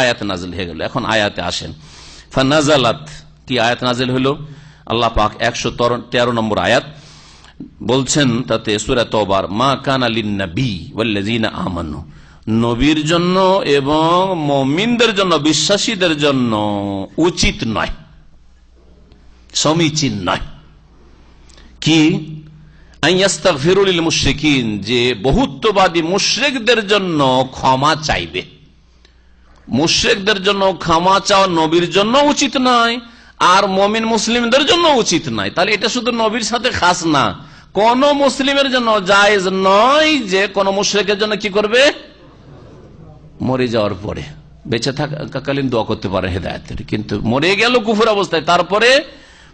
আয়াত নাজিল হয়ে গেল। এখন আয়াতে আসেন। ফানাজালাত, কি আয়াত নাজিল হলো? আল্লাহ পাক একশো তেরো নম্বর আয়াত বলছেন তাতে সুরা তোবার মা কান আলিন নবী ওয়াল্লাযীনা আমানু। নবীর জন্য এবং মমিনদের জন্য, বিশ্বাসীদের জন্য উচিত নয়, সমীচীন নয়। কি? আইয়াস্তাগফিরুল মুশরিকিন, যে বহুত্ববাদী মুশরিকদের জন্য ক্ষমা চাইবে। মুশ্রেকদের জন্য ক্ষমা চাওয়া নবীর জন্য উচিত নয়, আর মমিন মুসলিমদের জন্য উচিত নয়। তাহলে এটা শুধু নবীর সাথে খাস না। কোন মুসলিমের জন্য জায়েজ নয় যে কোন মুশ্রেকের জন্য কি করবে? মরে যাওয়ার পরে। বেঁচে থাকাকালীন দোয়া করতে পারে হেদায়তের। কিন্তু মরে গেল কুফুর অবস্থায়, তারপরে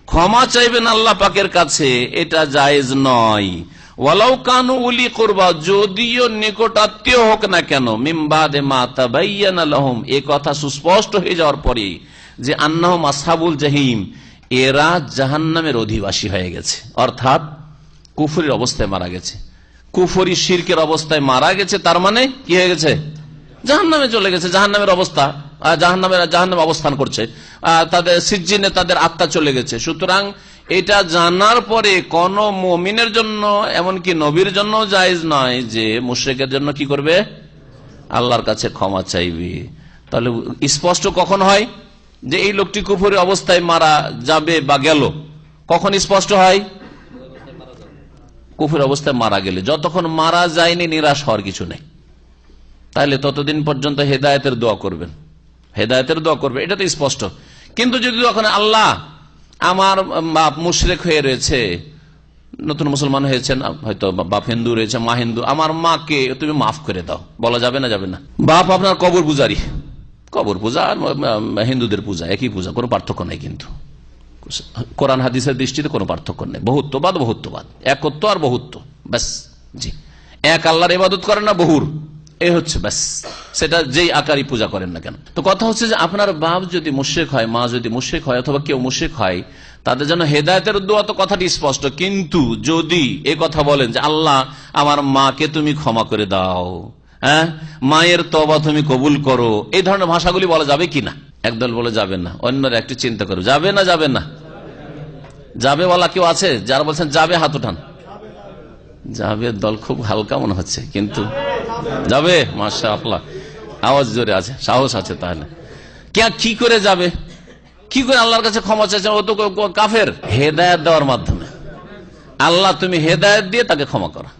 ক্ষমা চাইবেন আল্লাহ পাকের কাছে, এটা জায়েজ নয়। ওয়ালাউ কানু উলি করবা, যদিও নিকটাত্মীয় হোক না কেন মিমবাদে মাতা এ কথা সুস্পষ্ট হয়ে যাওয়ার পরে যে আন্নাহম আসাবুল জাহিম, এরা জাহান্নামের অধিবাসী হয়ে গেছে। অর্থাৎ কুফুরির অবস্থায় মারা গেছে। কুফরি শির্কের অবস্থায় মারা গেছে, তার মানে কি হয়ে গেছে? জাহান্নামে চলে গেছে, জাহান্নামের অবস্থা। জাহান্নামের জাহান্নামে অবস্থান করছে। তাদের সিজিনে তাদের আত্মা চলে গেছে। সুতরাং এটা জানার পরে কোন মমিনের জন্য, এমনকি নবীর জন্য জায়জ নয় যে মুশ্রেকের জন্য কি করবে? আল্লাহর কাছে ক্ষমা চাইবে। তাহলে স্পষ্ট কখন হয় যে এই লোকটি কুফুরি অবস্থায় মারা যাবে বা গেল? কখন স্পষ্ট হয়? কুফুর অবস্থায় মারা গেলে। যতক্ষণ মারা যায়নি, নিরাশ হওয়ার কিছু নেই। তাহলে ততদিন পর্যন্ত হেদায়তের দোয়া করবেন। হেদায়তের দোয়া করবে, এটা তো স্পষ্ট। কিন্তু যদি তখন আল্লাহ আমার বাপ মুশরেক হয়ে রয়েছে। নতুন মুসলমান হয়েছেন, হয়তো বাপ হিন্দু রয়েছে, মা হিন্দু। আমার মাকে তুমি মাফ করে দাও। বলা যাবে না যাবে না। বাপ আপনার কবর পূজারি। কবর পূজা আর হিন্দুদের পূজা, একই পূজা, কোনো পার্থক্য নেই কিন্তু। কোরআন হাদিসের দৃষ্টিতে কোনো পার্থক্য নেই। বহুত্ববাদ বহুত্ববাদ। একত্ব আর বহুত্ব। ব্যাস, জি। এক আল্লাহর ইবাদত করে না বহুর। এ হচ্ছে ব্যাস। সেটা যেই আকারই পূজা করেন না কেন। তো কথা হচ্ছে যে আপনার বাপ যদি মুশেক হয়, মা যদি মুশেক হয় অথবা কেউ মুশেক হয়, তাদের জন্য হেদায়তের দোয়া তো কথাটি স্পষ্ট। কিন্তু যদি এ কথা বলেন যে, আল্লাহ, আমার মাকে তুমি ক্ষমা করে দাও। হ্যাঁ? মায়ের তবা তুমি কবুল করো। এই ধরনের ভাষাগুলি বলা যাবে কি না? একদল বলে যাবে না। অন্যরা একটু চিন্তা করো। যাবে না যাবে না? যাবে বলা কেউ আছে? যারা বলছেন, যাবে, হাত উঠান। যাবে দল খুব হালকা মনে হচ্ছে, কিন্তু যাবে? মাসা আপলা আওয়াজ জোরে আছে, সাহস আছে তাহলে। কে কি করে যাবে? কি করে আল্লাহর কাছে ক্ষমা চাইছেন? ও তো কাফের। হেদায়ত দেওয়ার মাধ্যমে। আল্লাহ, তুমি হেদায়ত দিয়ে তাকে ক্ষমা করা।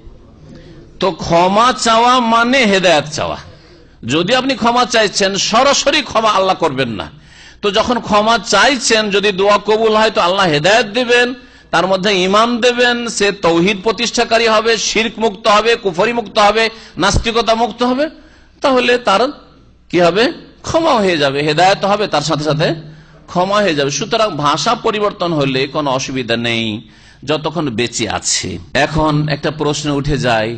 তো ক্ষমা চাওয়া মানে হেদায়ত চাওয়া। যদি আপনি ক্ষমা চাইছেন, সরাসরি ক্ষমা আল্লাহ করবেন না। তো যখন ক্ষমা চাইছেন, যদি দোয়া কবুল হয়, তো আল্লাহ হেদায়ত দিবেন। তার মধ্যে ইমাম দেবেন, সে তৌহিদ প্রতিষ্ঠাকারী হবে, শির্ক মুক্ত হবে, কুফরি মুক্ত হবে, নাস্তিকতা মুক্ত হবে। তাহলে তার কি হবে? ক্ষমা হয়ে যাবে, হেদায়ত হবে, তার সাথে সাথে ক্ষমা হয়ে যাবে। সুতরাং ভাষা পরিবর্তন হলে কোনো অসুবিধা নেই, যতক্ষণ বেঁচে আছে। এখন একটা প্রশ্ন উঠে যায়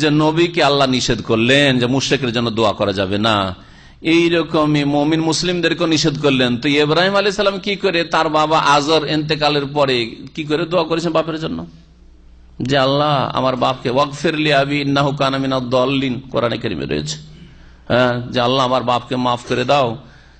যে নবীকে আল্লাহ নিষেধ করলেন যে মুশ্রেকের জন্য দোয়া করা যাবে না? এইরকমই মমিন মুসলিমদেরকে নিষেধ করলেন। তো ইব্রাহিম আলী সালাম কি করে? তার বাবা আজর এতেকালের পরে কি করে দোয়া করেছেন বাপের জন্য? যে আল্লাহ, আমার বাপকে ওয়াকফিরলি আবি ইন্নাহু কানামিন কোরআনে কেরিমে রয়েছে। হ্যাঁ যে আল্লাহ, আমার বাপকে মাফ করে দাও,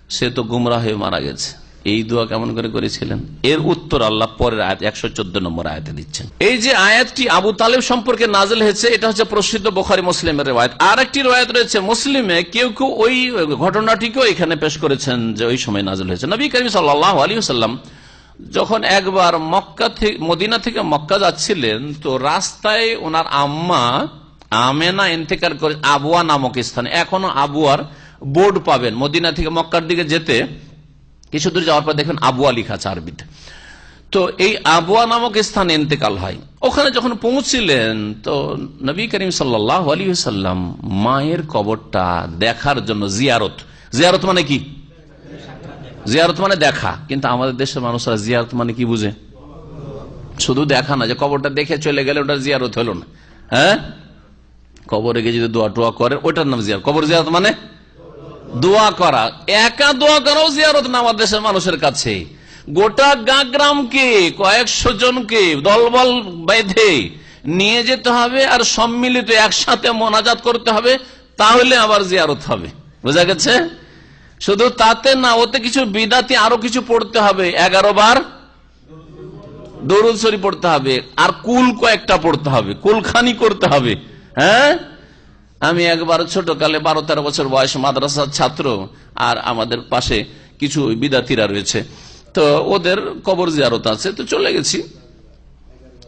সে তো গুমরা হয়ে মারা গেছে। এই দোয়া কেমন করে করেছিলেন? এর উত্তর আল্লাহ পরের আয়াত, একশো চোদ্দ নম্বর আয়াতে দিচ্ছেন। এই যে আয়াতটি আবু তালেব সম্পর্কে নাজেল হয়েছে, এটা হচ্ছে প্রসিদ্ধ বোখারি মুসলিমের রেওয়ায়ত। আর একটি রেওয়ায়ত রয়েছে, মুসলিমে কেউ কেউ ওই ঘটনাটিকেও এখানে পেশ করেছেন যে ওই সময় নাজেল হয়েছে। নবী করিম সাল্লাহ আলী সাল্লাম যখন একবার মক্কা থেকে মদিনা থেকে মক্কা যাচ্ছিলেন, তো রাস্তায় ওনার আম্মা আমেনা ইন্তেকার করে আবুয়া নামক স্থানে, এখনও আবুয়ার বোর্ড পাবেন। মদিনা থেকে মক্কার দিকে যেতে কিছু দূর যাওয়ার পর দেখবেন আবুয়া লিখা আছে আরবিতে। তো এই আবুয়া নামক স্থানে ইন্তেকাল হয়। ওখানে যখন পৌঁছিলেন, তো নবী করিম সাল্লাহ আলী সাল্লাম মায়ের কবরটা দেখার জন্য জিয়ারত। জিয়ারত মানে কি? জিয়ারত মানে দেখা। কিন্তু আমাদের দেশের মানুষরা জিয়ারত মানে কি বুঝে? শুধু দেখা না, যে কবরটা দেখে চলে গেলে ওটা জিয়ারত হলো না। হ্যাঁ? কবরে গিয়ে যদি দোয়া টোয়া করে ওটার নাম জিয়ারত। কবর জিয়ারত মানে? দোয়া করা। একা দোয়া করাও জিয়ারত না আমাদের দেশের মানুষের কাছে। গোটা গ্রামকে কয়েকশো জনকে দলবল বেঁধে নিয়ে যেতে হবে আর সম্মিলিত একসাথে মোনাজাত করতে হবে, তাহলে আবার জিয়ারত হবে। বোঝা গেছে? শুধু তাতে না, ওতে কিছু বিদাতি আরও কিছু পড়তে হবে। এগারো বার দরুদ শরীফ পড়তে হবে। আর কুল কয়েকটা পড়তে হবে। কুলখানি করতে হবে। হ্যাঁ? আমি একবার ছোট কালে বারো তেরো বছর বয়স মাদ্রাসার ছাত্র, আর আমাদের পাশে কিছু বিদ্যার্থীরা রয়েছে। তো ওদের কবর জিয়ারত আছে, তো চলে গেছি।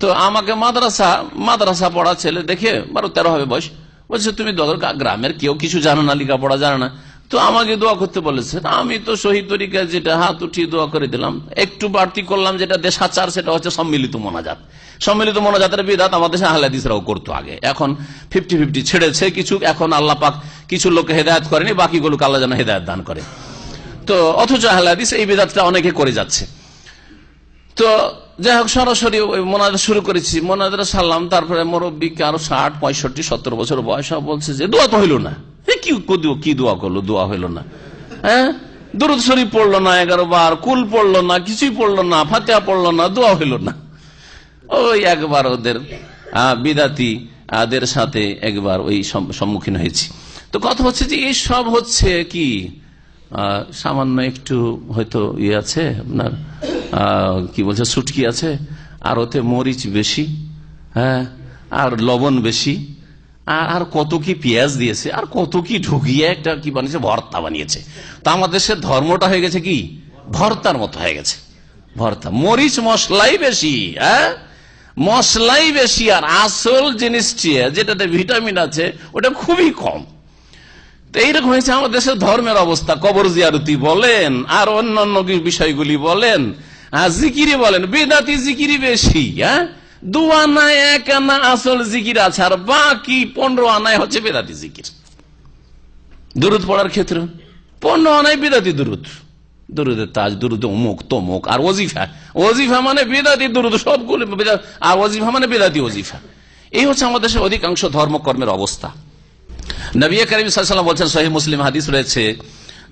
তো আমাকে মাদ্রাসা মাদ্রাসা পড়া ছেলে দেখে বারো তেরো হবে বয়স। বলছে, তুমি। গ্রামের কেউ কিছু জানো না লিখা পড়া জানো না। তো আমাকে দোয়া করতে বলেছে আমি তো শহীদ তরিকা যেটা, হাত উঠিয়ে দোয়া করে দিলাম। একটু বাড়তি করলাম যেটা দেশাচার সেটা হচ্ছে সম্মিলিত মোনাজাত। সম্মিলিত মোনাজাতের বিধাত আমাদের আহলাদিসরাও করতো আগে। এখন ফিফটি ফিফটি ছেড়েছে কিছু, এখন আল্লাহ পাক কিছু লোককে হেদায়ত করেনি, বাকিগুলোকে আল্লাহ যেন হেদায়ত দান করে। তো অথচ আহলাদিস এই বিধাতটা অনেকে করে যাচ্ছে। তো যাই হোক, সরাসরি ওই মোনাজাত শুরু করেছি। মোনাজাত সারলাম, তারপরে মুরব্বীকে আরও ষাট, পঁয়ষট্টি, সত্তর বছর বয়স বলছে যে দোয়া তো হইল না। কি কি- দোয়া করল? দোয়া হইল না। হ্যাঁ? দরুদ শরীফ পড়ল না, এগারো বার, কুল পড়ল না, কিছুই পড়ল না, ফাতেহা পড়ল না, দোয়া হইল না। ওই একবার ওদের বিদাতি, আদের সাথে একবার ওই সম- সম্মুখীন হয়েছি। তো কথা হচ্ছে যে এই সব হচ্ছে কি? সামান্য একটু হয়তো ইয়ে আছে, আপনার কি বলছে, সুটকি আছে, আর ওতে মরিচ বেশি হ্যাঁ? আর লবণ বেশি আর আর কত কি পেঁয়াজ দিয়েছে? আর কত কি ঢুকিয়ে একটা কি বানিয়েছে? ভর্তা বানিয়েছে। তা আমাদের সে ধর্মটা হয়ে গেছে কি? ভর্তার মতো হয়ে গেছে। ভর্তা। মরিচ মশলাই বেশি হ্যাঁ? মশলাই বেশি আর আসল জিনিসটি, যেটাতে ভিটামিন আছে, ওটা খুবই কম। এইরকম হয়েছে আমাদের দেশের ধর্মের অবস্থা। কবর জিয়ারতি বলেন, আর অন্যান্য বিষয়গুলি বলেন জিকিরি বলেন। বেদাতি জিকিরি বেশি হ্যাঁ? দু আনায় এক আনা আসল জিকির আছে, আর বাকি পনেরো আনায় হচ্ছে বেদাতি জিকির। দুরুদ পড়ার ক্ষেত্রে পনেরো আনায় বেদাতি দুরুদ। দুরুদের তাজ, দুরুদ অমুক, তমুক, আর ওজিফা। ওজিফা মানে বেদাতি দুরুদ, সবগুলো আর ওজিফা মানে বেদাতি ওজিফা। এই হচ্ছে আমাদের দেশের অধিকাংশ ধর্মকর্মের অবস্থা। নবী করিম সাল্লাম বলছেন সহি মুসলিম হাদিস রয়েছে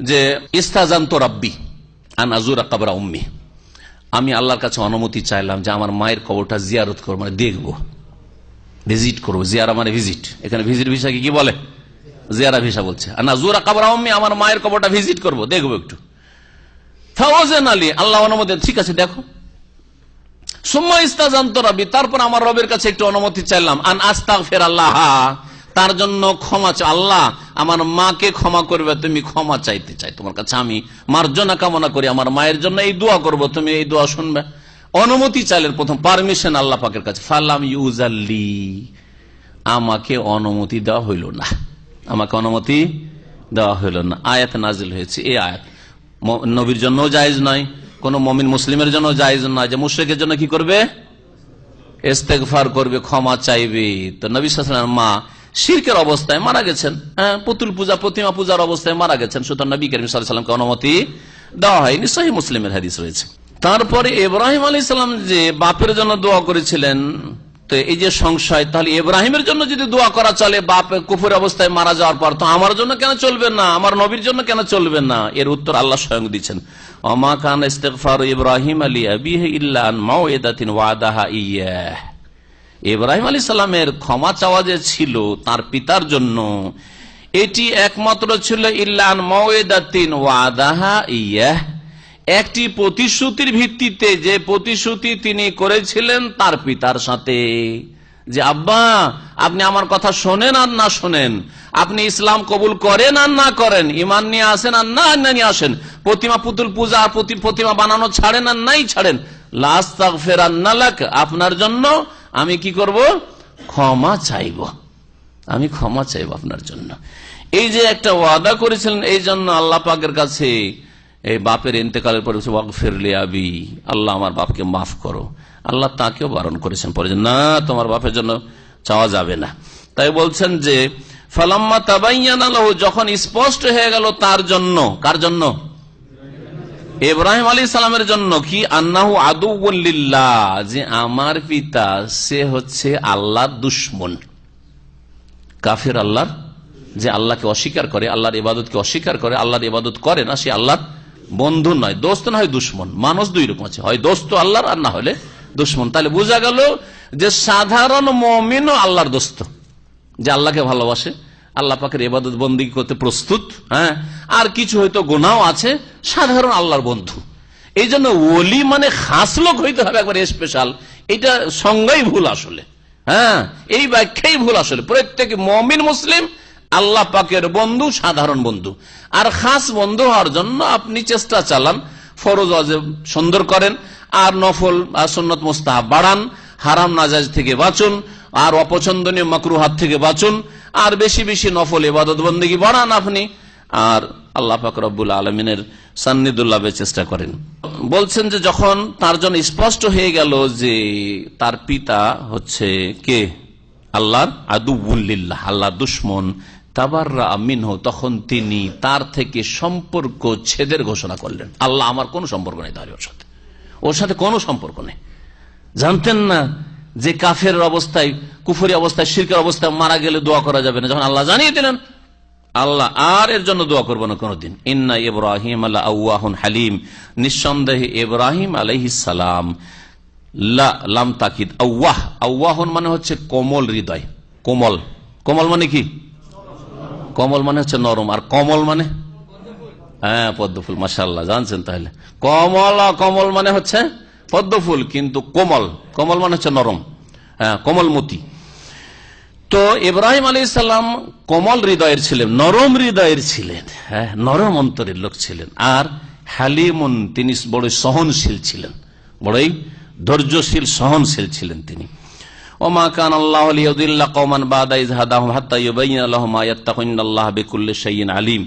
যে, ইস্তাজান্ত রাব্বি আনাজুরা কাবরা উম্মি। আমি আল্লাহর কাছে অনুমতি চাইলাম যে আমার মায়ের কবরটা জিয়ারত করব মানে দেখব। ভিজিট করব, জিয়ারা মানে ভিজিট এখানে ভিজিট ভিসাকে কি বলে? জিয়ারা ভিসা বলছে। আর নাজুরা কাবরা উম্মি, আমার মায়ের কবরটা ভিজিট করব, দেখব একটু। ফাওয়াজেন আলী, আল্লাহ অনুমতি ঠিক আছে, দেখো। সুম্মা ইস্তাজান্ত রাব্বি তারপর আমার রবের কাছে একটু অনুমতি চাইলাম। আন আস্তাগ ফের আল্লাহ তার জন্য ক্ষমা আল্লাহ, আমার মাকে ক্ষমা করবে, তুমি ক্ষমা চাইতে চাই। তোমার কাছে আমি মার্জনা কামনা করি, আমার মায়ের জন্য এই দোয়া করব, তুমি এই দোয়া শুনবে। অনুমতি চাইলেন প্রথম পারমিশন আল্লাহ পাকের কাছে। ফালাম ইউজাল্লি। আমাকে অনুমতি দেওয়া হইল না। আমাকে অনুমতি দেওয়া হইল না। আয়াত নাজিল হয়েছে। এই আয়াত নবীর জন্য জায়েজ নয়, কোন মমিন মুসলিমের জন্য জায়েজ নয়। যে মুশ্রিকের জন্য কি করবে? ইস্তেগফার করবে, ক্ষমা চাইবে। তো নবী মা শিরকের অবস্থায় মারা গেছেন। হ্যাঁ পুতুল পূজা, প্রতিমা পূজার অবস্থায় মারা গেছেন। সুতরাং নবী করিম সাল্লামকে অনুমতি দেওয়া হয়নি। সহি মুসলিমের হাদিস রয়েছে। তারপরে ইব্রাহিম আলী সাল্লাম যে বাপের জন্য দোয়া করেছিলেন, তো এই যে সংশয়, তাহলে ইব্রাহিমের জন্য যদি দোয়া করা চলে, বাপ কুফুর অবস্থায় মারা যাওয়ার পর, তো আমার জন্য কেন চলবে না? আমার নবীর জন্য কেন চলবে না? এর উত্তর আল্লাহ স্বয়ং দিচ্ছেন। অমা খান ইস্তেগফার ইব্রাহিম আলী আবিহ ইল্লান ওয়াদাহা ইয়াহ ইব্রাহিম আলী সাল্লামের ক্ষমা চাওয়া যে ছিল তার পিতার জন্য, এটি একমাত্র ছিল ইল্লান মওয়েদাতিন ওয়াদাহা ইয়াহ। একটি প্রতিশ্রুতির ভিত্তিতে যে প্রতিশ্রুতি তিনি করেছিলেন তার পিতার সাথে। যে, আব্বা, আপনি আমার কথা শোনেন আর না শোনেন? আপনি ইসলাম কবুল করেন আর না করেন? ইমান নিয়ে আসেন আর না নিয়ে আসেন? প্রতিমা পুতুল পূজা প্রতি, প্রতিমা বানানো ছাড়েন আর নাই ছাড়েন? লাস্তাক ফেরান্নালাক আপনার জন্য আমি কি করব? ক্ষমা চাইব। আমি ক্ষমা চাইব আপনার জন্য। এই যে একটা ওয়াদা করেছিলেন, এই জন্য আল্লাহ পাকের কাছে এই বাপের ইন্তেকালের পরে ফিরলে আবি, আল্লাহ আমার বাপকে মাফ করো। আল্লাহ তাকেও বারণ করেছেন পরে না, তোমার বাপের জন্য চাওয়া যাবে না। তাই বলছেন যে, ফালাম্মা তাবাইয়ান যখন স্পষ্ট হয়ে গেল তার জন্য, কার জন্য? ইব্রাহিম আলী সালামের জন্য কি? আন্নাহু আদুল্লিল্লাহ যে আমার পিতা, সে হচ্ছে আল্লাহর দুশ্মন। কাফের আল্লাহর, যে আল্লাহকে অস্বীকার করে, আল্লাহর ইবাদতকে অস্বীকার করে, আল্লাহর ইবাদত করে না, সে আল্লাহর বন্ধু নয়, দোস্ত না হয় দুশ্মন। মানুষ দুই রকম আছে, হয় দোস্ত আল্লাহর আর না হলে দুশ্মন। তাহলে বোঝা গেল যে সাধারণ মমিনও আল্লাহর দোস্ত, যে আল্লাহকে ভালোবাসে। আল্লাহ পাকের এবাদত বন্দী করতে প্রস্তুত হ্যাঁ? আর কিছু হয়তো গোনাও আছে, সাধারণ আল্লাহর বন্ধু। এই জন্য ওলি মানে খাস লোক হইতে হবে একবার স্পেশাল এটা সঙ্গেই ভুল আসলে হ্যাঁ? এই ব্যাখ্যাই ভুল আসলে। প্রত্যেক মমিন, মুসলিম, আল্লাহ পাকের বন্ধু, সাধারণ বন্ধু। আর খাস বন্ধু হওয়ার জন্য আপনি চেষ্টা চালান, ফরজ সুন্দর করেন, আর নফল আর সন্নত মোস্তাহাব বাড়ান, হারাম নাজাজ থেকে বাঁচুন আর অপছন্দনীয় মাকরুহাত থেকে বাঁচুন। আর বেশি বেশি নফল এবাদত বন্দী বাড়ান আপনি। আর আল্লাহ পাক রব্বুল আলমিনের সান্নিদুল্লাভের চেষ্টা করেন। বলছেন যে যখন তার জন্য স্পষ্ট হয়ে গেল যে তার পিতা হচ্ছে কে? আল্লাহর আদুবুল্লিল্লাহ আল্লাহ দুশ্মন। তাবার মিনহ, তখন তিনি তার থেকে সম্পর্ক ছেদের ঘোষণা করলেন। আল্লাহ আমার কোনো সম্পর্ক নেই তার সাথে। ওর সাথে কোনো সম্পর্ক নেই। জানতেন না যে কাফের অবস্থায়, কুফরি অবস্থায়, শিরকের অবস্থায় মারা গেলে দোয়া করা যাবে না। যখন আল্লাহ জানিয়ে দিলেন, আল্লাহ আর এর জন্য দোয়া করব না কোনোদিন। ইন্না ইব্রাহিম আল্লাহ হালিম। নিঃসন্দেহে ইব্রাহিম আলহিসাম লাম তাকিদ। আউ্বাহ আউ্বাহন মানে হচ্ছে কোমল হৃদয়। কোমল। কোমল মানে কি? কমল মানে হচ্ছে নরম। আর কমল মানে? হ্যাঁ পদ্মফুল মাসাল্লাহ জানছেন তাহলে। কমল কমল মানে হচ্ছে পদ্মফুল কিন্তু কোমল। কমল মানে হচ্ছে নরম। হ্যাঁ কোমলমতি তো ইব্রাহিম আলী ইসলাম কোমল হৃদয়ের ছিলেন, নরম হৃদয়ের ছিলেন। হ্যাঁ নরম অন্তরের লোক ছিলেন। আর হালিমুন তিনি বড় সহনশীল ছিলেন। বড়ই ধৈর্যশীল, সহনশীল ছিলেন তিনি। কান আল্লাহ আল্লাহ আলিম।